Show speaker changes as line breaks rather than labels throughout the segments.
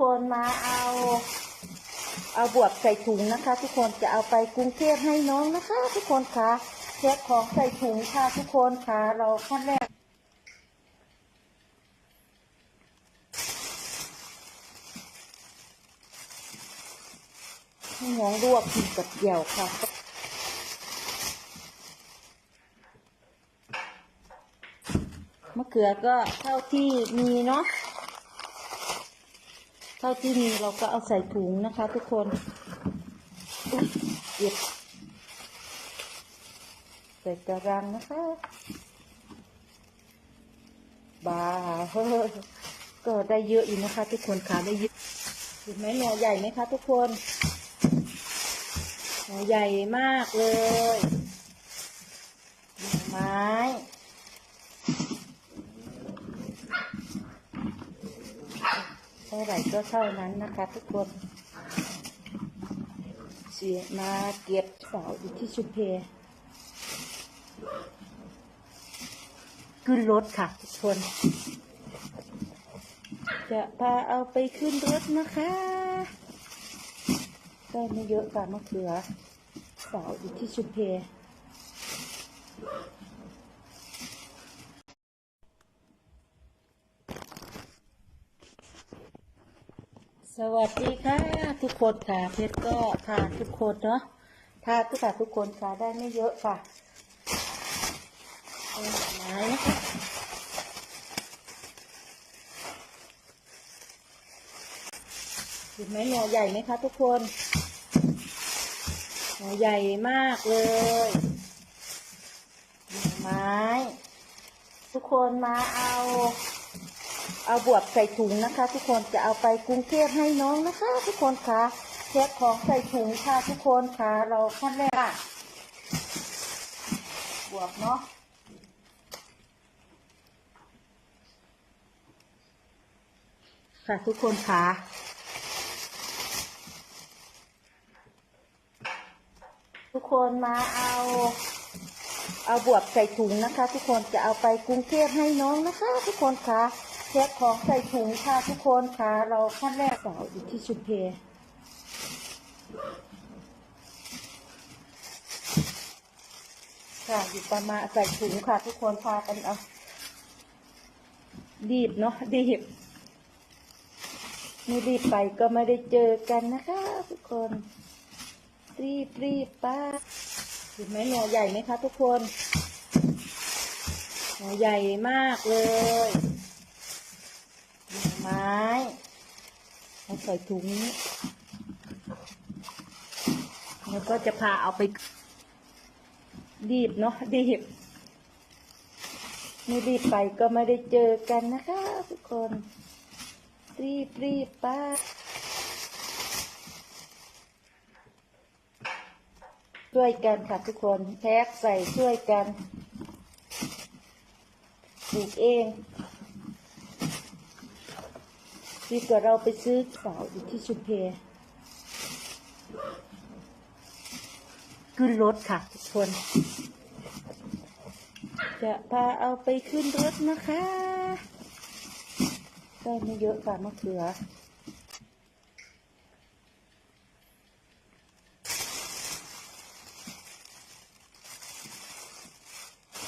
คนมาเอา เอาบวบใส่ถุงนะคะ ทุกคนจะเอาไปกรุงเทพให้น้องนะคะ ทุกคนคะแพ็คของใส่ถุงค่ะทุกคนค่ะเราขั้นแรกให้น้องลวกกินกับเดี่ยวค่ะมะเขือก็เท่าที่มีเนาะ เท่าที่มีเราก็เอาใส่ถุงนะคะ ทุกคนอุ๊ยเก็บใส่ตารางนะคะบาเฮ้ยก็ได้เยอะอีกนะคะ ทุกคนค่ะได้เยอะเห็นไหมหน่อใหญ่ไหมคะ ทุกคนหน่อใหญ่มากเลยไม้ เท่าไหร่ก็เท่านั้นนะคะทุกคน เสียมาเก็บเสาอยู่ที่ชุมเพขึ้นรถค่ะทุกคน จะพาเอาไปขึ้นรถนะคะได้ไม่เยอะค่ะมะเขือเสาอยู่ที่ชุมเพ สวัสดีค่ะ ทุกคนค่ะ เพชรก็ทานทุกคนเนาะทานทุกค่ะทุกคนค่ะได้ไม่เยอะค่ะไม้นะคะเห็นไหมหน่อใหญ่ไหมคะทุกคนหน่อใหญ่มากเลยหน่อไม้ ทุกคนมาเอา เอาบวบใส่ถุงนะคะ ทุกคนจะเอาไปกรุงเทพให้น้องนะคะ ทุกคนคะแพ็คของใส่ถุงค่ะทุกคนค่ะเราขั้นแรกอะบวบเนาะค่ะทุกคนค่ะทุกคนมาเอาเอาบวบใส่ถุงนะคะ ทุกคนจะเอาไปกรุงเทพให้น้องนะคะ ทุกคนคะ แพ็คของใส่ถุงค่ะทุกคนค่ะเราขั้นแรกสาวอยู่ที่ชุมเพค่ะอยู่ประมาณใส่ถุงค่ะ ทุกคนพากันเอารีบเนาะรีบไม่รีบไปก็ไม่ได้เจอกันนะคะ ทุกคน รีบรีบป้าเห็นไหมหน่อใหญ่ไหมคะ ทุกคนหน่อใหญ่มากเลยหน่อไม้เอาใส่ถุงนี้ แล้วก็จะพาเอาไปรีบเนาะรีบไม่รีบไปก็ไม่ได้เจอกันนะคะ ทุกคน รีบรีบป้าช่วยกันค่ะทุกคนแพ็กใส่ช่วยกันปลูกเอง ดีกว่าเราไปซื้อเสาอยู่ที่ชุมเพขึ้นรถค่ะทุกคน จะพาเอาไปขึ้นรถนะคะ ได้ไม่เยอะค่ะมะเขือ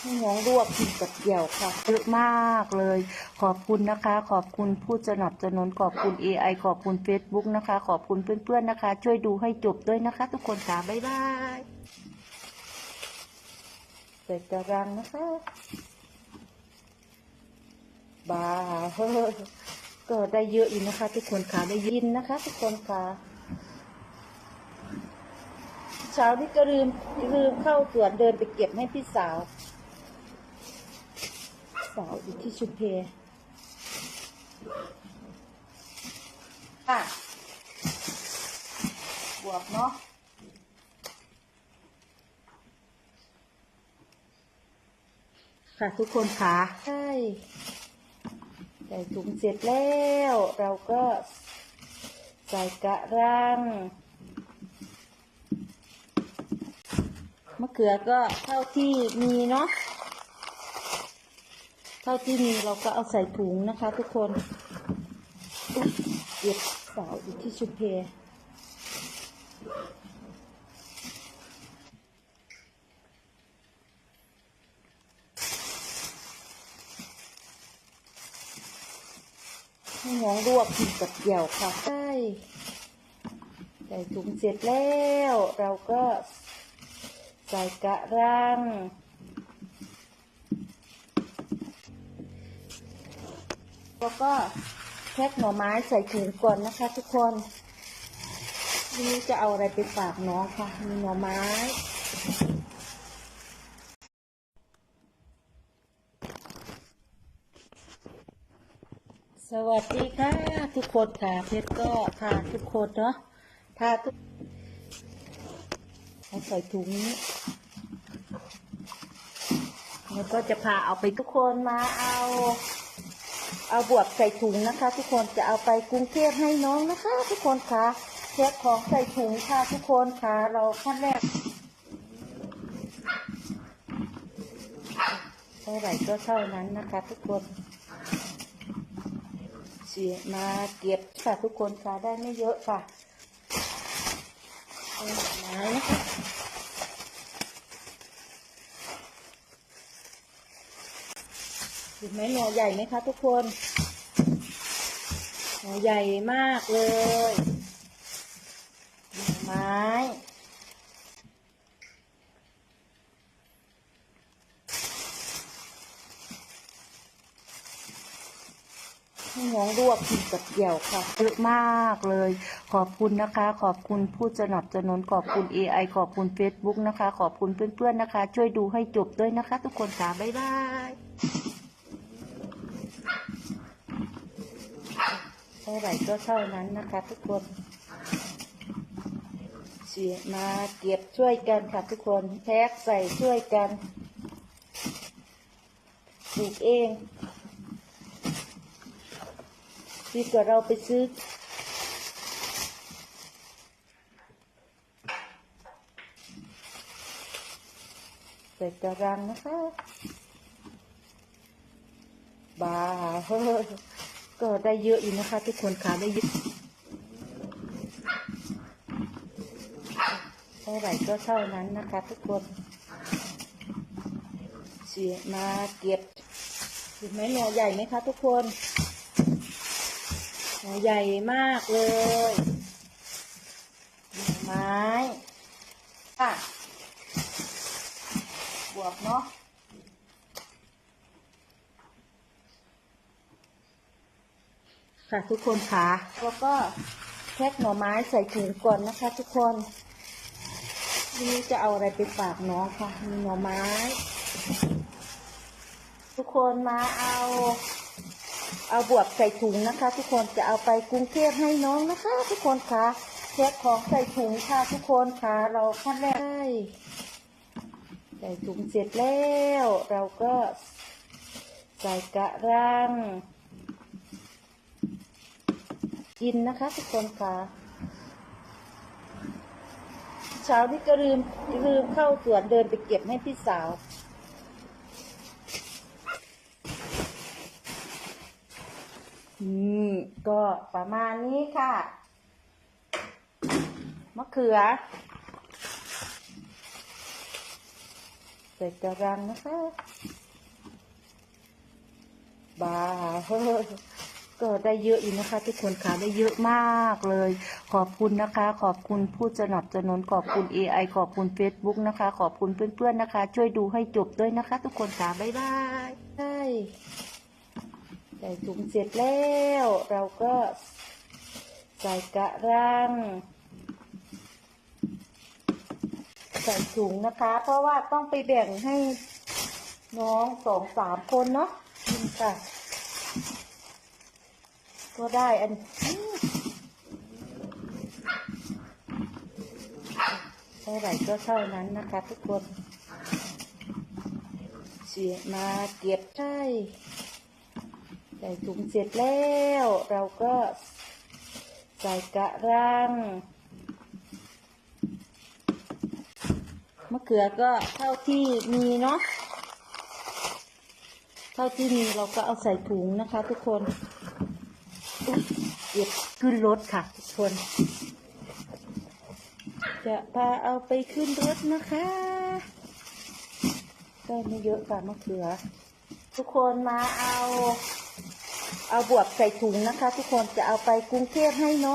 ให้น้องลวกกินกับเดี่ยวค่ะเยอะมากเลย ขอบคุณนะคะ ขอบคุณผู้สนับสนุนขอบคุณ AI ขอบคุณ Facebook นะคะ ขอบคุณเพื่อนๆนะคะ ช่วยดูให้จบด้วยนะคะ ทุกคนค่ะบ๊ายบายใส่ตารางนะคะบาเฮ้ก็ได้เยอะอีกนะคะ ทุกคนค่ะได้ยินนะคะ ทุกคนค่ะเช้านี้ก็ลืมลืมเข้าสวนเดินไปเก็บให้พี่สาว สาวอยู่ที่ชุมเพค่ะบวกเนาะค่ะทุกคนค่ะใช่ใส่ถุงเสร็จแล้ว เราก็ใส่กระรังมะเขือก็เท่าที่มีเนาะ เท่าที่มีเราก็เอาใส่ถุงนะคะ ทุกคนอุ๊ยเก็บที่ชุมเพให้น้องลวกกินกับเกี่ยวค่ะใช่ใส่ถุงเสร็จแล้ว เราก็ใส่กระรัง แล้วก็แพ็คหน่อไม้ใส่ถุงก่อนนะคะ ทุกคนวันนี้จะเอาอะไรไปฝากน้องค่ะ มีหน่อไม้ สวัสดีค่ะ ทุกคนค่ะ เพชรก็ทาทุกคนเนาะทาทุกเอาใส่ถุงนี้แล้วก็จะพาเอาไปทุกคนมาเอา เอาบวบใส่ถุงนะคะ ทุกคนจะเอาไปกรุงเทพให้น้องนะคะ ทุกคนคะแพ็คของใส่ถุงค่ะทุกคนค่ะเราขั้นแรกเท่าไหร่ก็เท่านั้นนะคะ ทุกคนเสียมาเก็บค่ะทุกคนค่ะได้ไม่เยอะค่ะเอาไม้นะคะ เห็นไหมหน่อใหญ่ไหมคะทุกคน หน่อใหญ่มากเลยหน่อไม้ให้น้องลวกกินกับเดี่ยวค่ะเยอะมากเลย ขอบคุณนะคะ ขอบคุณผู้สนับสนุนขอบคุณ AI ขอบคุณ Facebook นะคะ ขอบคุณเพื่อนๆนะคะ ช่วยดูให้จบด้วยนะคะ ทุกคนค่ะบ๊ายบาย ท่าไหร่ก็เท่านั้นนะคะ ทุกคนเสียมาเก็บช่วยกันค่ะทุกคนแพ็กใส่ช่วยกันปลูกเองดีกว่าเราไปซื้อใส่ตารางนะคะ บาเฮ้ย ก็ได้เยอะอยู่นะคะ ทุกคนค่ะได้เยอะเท่าไหร่ก็เท่านั้นนะคะ ทุกคนเสียมาเก็บเห็นไหมหน่อใหญ่ไหมคะ ทุกคนหน่อใหญ่มากเลยหน่อไม้ค่ะบวกเนาะ ค่ะทุกคนค่ะแล้วก็แพ็คหน่อไม้ใส่ถุงก่อนนะคะ ทุกคนวันนี้จะเอาอะไรไปฝากน้องค่ะ มีหน่อไม้ ทุกคนมาเอา เอาบวบใส่ถุงนะคะ ทุกคนจะเอาไปกรุงเทพให้น้องนะคะ ทุกคนคะแพ็คของใส่ถุงค่ะ ทุกคนค่ะ เราขั้นแรกใส่ถุงเสร็จแล้ว เราก็ใส่กระรัง กินนะคะ ทุกคนค่ะเช้านี้ก็ลืมลืมเข้าสวนเดินไปเก็บให้พี่สาวนี่ก็ประมาณนี้ค่ะมะเขือใส่กระรังนะคะ บาเฮ้ย ก็ได้เยอะอยู่นะคะ ทุกคนค่ะได้เยอะมากเลย ขอบคุณนะคะ ขอบคุณผู้สนับสนุนขอบคุณ AI ขอบคุณ Facebook นะคะ ขอบคุณเพื่อนๆนะคะ ช่วยดูให้จบด้วยนะคะ ทุกคนค่ะบ๊ายบายใช่ใส่ถุงเสร็จแล้ว เราก็ใส่กระรังใส่ถุงนะคะ เพราะว่าต้องไปแบ่งให้น้องสองสามคนเนาะกินค่ะ ก็ได้อันเท่าไหร่ก็เท่านั้นนะคะทุกคนเสียมาเก็บใช่ใส่ถุงเสร็จแล้ว เราก็ใส่กระรังมะเขือก็เท่าที่มีเนาะเท่าที่มีเราก็เอาใส่ถุงนะคะทุกคน เก็บขึ้นรถค่ะทุกคน จะพาเอาไปขึ้นรถนะคะได้ไม่เยอะค่ะมะเขือ ทุกคนมาเอา เอาบวบใส่ถุงนะคะ ทุกคนจะเอาไปกรุงเทพให้น้อง